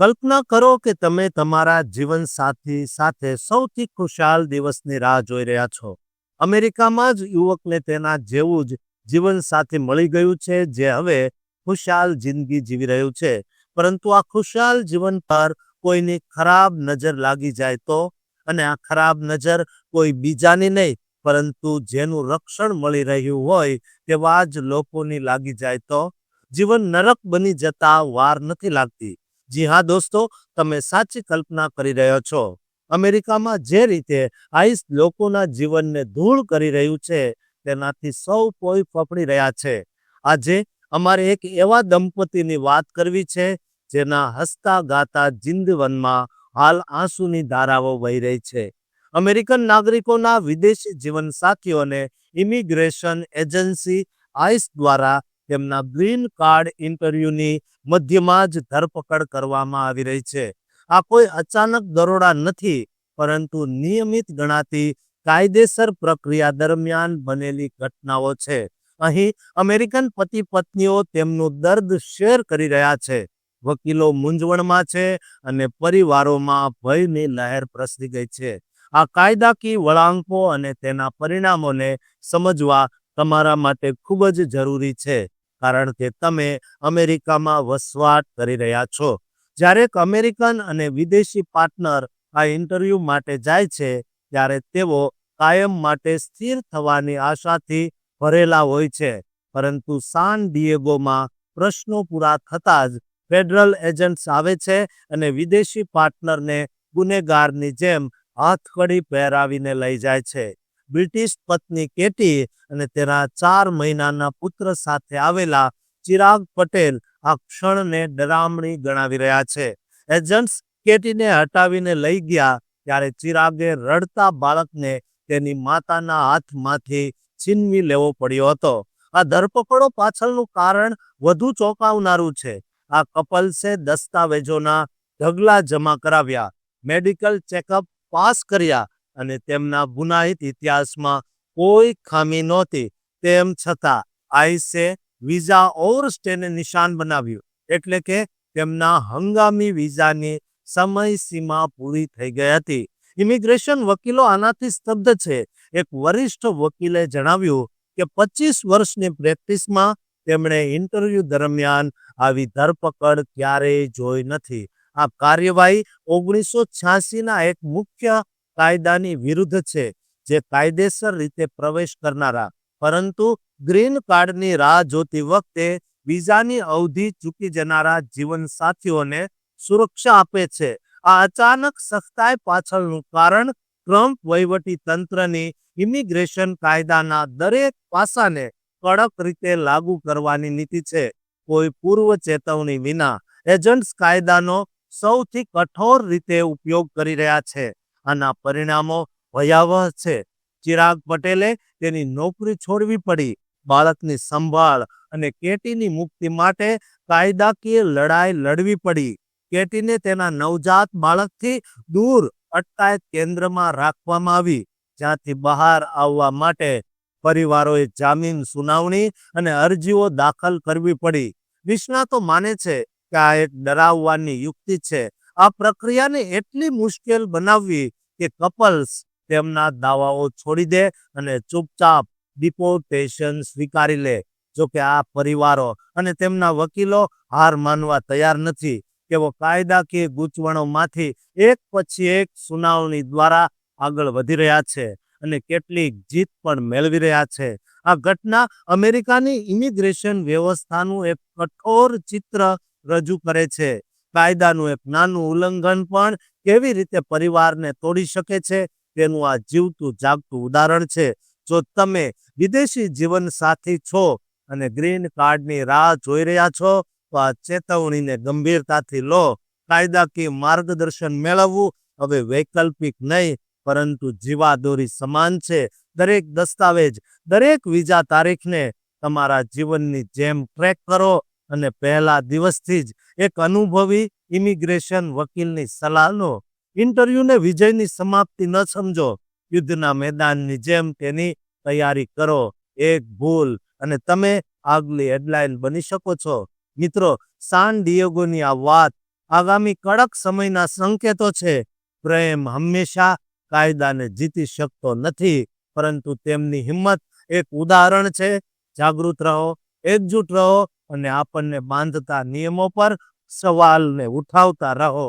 કલ્પના કરો કે તમે તમારા જીવનસાથી સાથે સૌથી ખુશાલ દિવસની રાહ જોઈ રહ્યા છો. અમેરિકામાં જ યુવકને તેના જેવું જ જીવનસાથી મળી ગયું છે, જે હવે ખુશાલ જિંદગી જીવી રહ્યું છે. પરંતુ આ ખુશાલ જીવન પર કોઈની ખરાબ નજર લાગી જાય તો? અને આ ખરાબ નજર કોઈ બીજાની નહીં, પરંતુ જેનું રક્ષણ મળી રહ્યું હોય તેવા જ લોકોની લાગી જાય તો? જીવન નરક બની જતા વાર નથી લાગતી. જી હા દોસ્તો, તમે સાચી કલ્પના કરી રહ્યો છો. અમેરિકામાં જે રીતે આઈસ લોકોના જીવનને ધૂળ કરી રહ્યું છે, તેનાથી સૌ કોઈ ફફડી રહ્યા છે. આજે અમારે એક એવા દંપતીની વાત કરવી છે, જેના હસતા ગાતા જિંદવનમાં હાલ આંસુની ધારાઓ વહી રહી છે. અમેરિકન નાગરિકોના વિદેશી જીવનસાથીઓને ઇમિગ્રેશન એજન્સી આઈસ દ્વારા તેમના ગ્રીન કાર્ડ ઇન્ટરવ્યુની મધ્યમાં જ ધરપકડ કરવામાં આવી રહી છે. આ કોઈ અચાનક દરોડા નથી, પરંતુ નિયમિત ગણાતી કાયદેસર પ્રક્રિયા દરમિયાન બનેલી ઘટનાઓ છે. અહીં અમેરિકન પતિ પત્નીઓ તેમનું દર્દ શેર કરી રહ્યા છે. વકીલો મૂંઝવણમાં છે અને પરિવારોમાં ભયની લહેર પ્રસરી ગઈ છે. આ કાયદાકીય વળાંકો અને તેના પરિણામોને સમજવા તમારા માટે ખૂબ જ જરૂરી છે. કારણ કે તમે અમેરિકામાં વસવાટ કરી રહ્યા છો. જ્યારે એક અમેરિકન અને વિદેશી પાર્ટનર આ ઇન્ટરવ્યૂ માટે જાય છે, ત્યારે તેઓ કાયમ માટે સ્થિર થવાની આશાથી ભરેલા હોય છે. પરંતુ સાન ડિયેગોમાં પ્રશ્નો પૂરા થતાં જ ફેડરલ એજન્ટ્સ આવે છે અને વિદેશી પાર્ટનરને ગુનેગારની જેમ હાથકડી પહેરાવીને લઈ જાય છે. બ્રિટિશ પત્ની કેટી અને તેના ચાર મહિનાના પુત્ર સાથે આવેલા ચિરાગ પટેલ આ ક્ષણને ડરામણી ગણાવી રહ્યા છે. એજન્ટ્સ કેટીને હટાવીને લઈ ગયા ત્યારે ચિરાગે રડતા બાળકને તેની માતાના હાથમાંથી છીનવી લેવો પડ્યો હતો. આ ધરપકડો પાછળનું કારણ વધુ ચોંકાવનારું છે. આ કપલ્સે દસ્તાવેજોના ઢગલા જમા કરાવ્યા. મેડિકલ ચેકઅપ પાસ કર્યા અને તેમના ગુનાહિત ઇતિહાસમાં કોઈ ખામી નહોતી. તેમ છતાં આઈસે વિઝા ઓવર સ્ટેને નિશાન બનાવ્યું, એટલે કે તેમના હંગામી વિઝાની સમય સીમા પૂરી થઈ ગઈ હતી. ઇમિગ્રેશન વકીલો આનાથી સ્તબ્ધ છે. એક વરિષ્ઠ વકીલે જણાવ્યું કે પચીસ વર્ષની પ્રેક્ટિસમાં તેમણે ઇન્ટરવ્યૂ દરમિયાન આવી ધરપકડ ક્યારેય જોઈ નથી. આ કાર્યવાહી ઓગણીસો છ્યાસીના એક મુખ્ય કાયદાની વિરુદ્ધ છે, જે કાયદેસર રીતે પ્રવેશ કરનારા. પરંતુ ગ્રીન કાર્ડની રાહ જોતી વખતે વિઝાની અવધિ ચૂકી જનારા જીવનસાથીઓને સુરક્ષા આપે છે. આ અચાનક સખ્તાઈ પાછળનું કારણ ટ્રમ્પ વહીવટી તંત્રની ઇમિગ્રેશન કાયદાના દરેક પાસાને કડક રીતે લાગુ કરવાની નીતિ છે. કોઈ પૂર્વ ચેતવણી વિના એજન્ટ્સ કાયદાનો સૌથી કઠોર રીતે ઉપયોગ કરી રહ્યા છે. આના પરિણામો ભયાવહ છે. ચિરાગ પટેલે તેની નોકરી છોડવી પડી. બાળકની સંભાળ અને કેટીની મુક્તિ માટે કાયદાકીય લડાઈ લડવી પડી. કેટીને તેના નવજાત બાળકથી દૂર અટકાયત કેન્દ્રમાં રાખવામાં આવી. જ્યાંથી બહાર આવવા માટે પરિવારોએ જામીન સુનાવણી અને અરજીઓ દાખલ કરવી પડી. નિષ્ણાતો માને છે કે આ એક ડરાવવાની યુક્તિ છે. આ પ્રક્રિયાને એટલી મુશ્કેલ બનાવવી કે કપલ્સ તેમના દાવાઓ છોડી દે અને ચૂપચાપ ડિપોર્ટેશન સ્વીકારી લે. જો કે આ પરિવારો અને તેમના વકીલો હાર માનવા તૈયાર નથી. તેઓ કાયદાકીય ગૂંચવણોમાંથી એક પછી એક સુનાવણી દ્વારા આગળ વધી રહ્યા છે અને કેટલીક જીત પણ મેળવી રહ્યા છે. આ ઘટના અમેરિકાની ઇમિગ્રેશન વ્યવસ્થાનું એક કઠોર ચિત્ર રજૂ કરે છે. કાયદાનું એક નાનું ઉલ્લંઘન પણ કેવી રીતે પરિવારને તોડી શકે છે, તેનું આ જીવતું જાગતું ઉદાહરણ છે. જો તમે વિદેશી જીવન સાથી છો અને ગ્રીન કાર્ડની રાહ જોઈ રહ્યા છો, તો આ ચેતવણીને ગંભીરતાથી લો. કાયદાકીય માર્ગદર્શન મેળવવું હવે વૈકલ્પિક નહીં, પરંતુ જીવાદોરી સમાન છે. દરેક દસ્તાવેજ, દરેક વિઝા તારીખને તમારા જીવનની જેમ ટ્રેક કરો. અને પહેલા દિવસથી જ એક અનુભવી ઇમિગ્રેશન વકીલની સલાહ લો. ઇન્ટરવ્યૂને વિજયની સમાપ્તિ ન સમજો. યુદ્ધના મેદાનની જેમ તેની તૈયારી કરો. એક ભૂલ અને તમે આગલી હેડલાઇન બની શકો છો. મિત્રો, સાન ડિયેગોની આ વાત આગામી કડક સમયના સંકેતો છે. પ્રેમ હંમેશા કાયદાને જીતી શકતો નથી, પરંતુ તેમની હિંમત એક ઉદાહરણ છે. જાગૃત રહો. એકજૂટ રહો અને આપણને બાંધતા નિયમો પર સવાલને ઉઠાવતા રહો.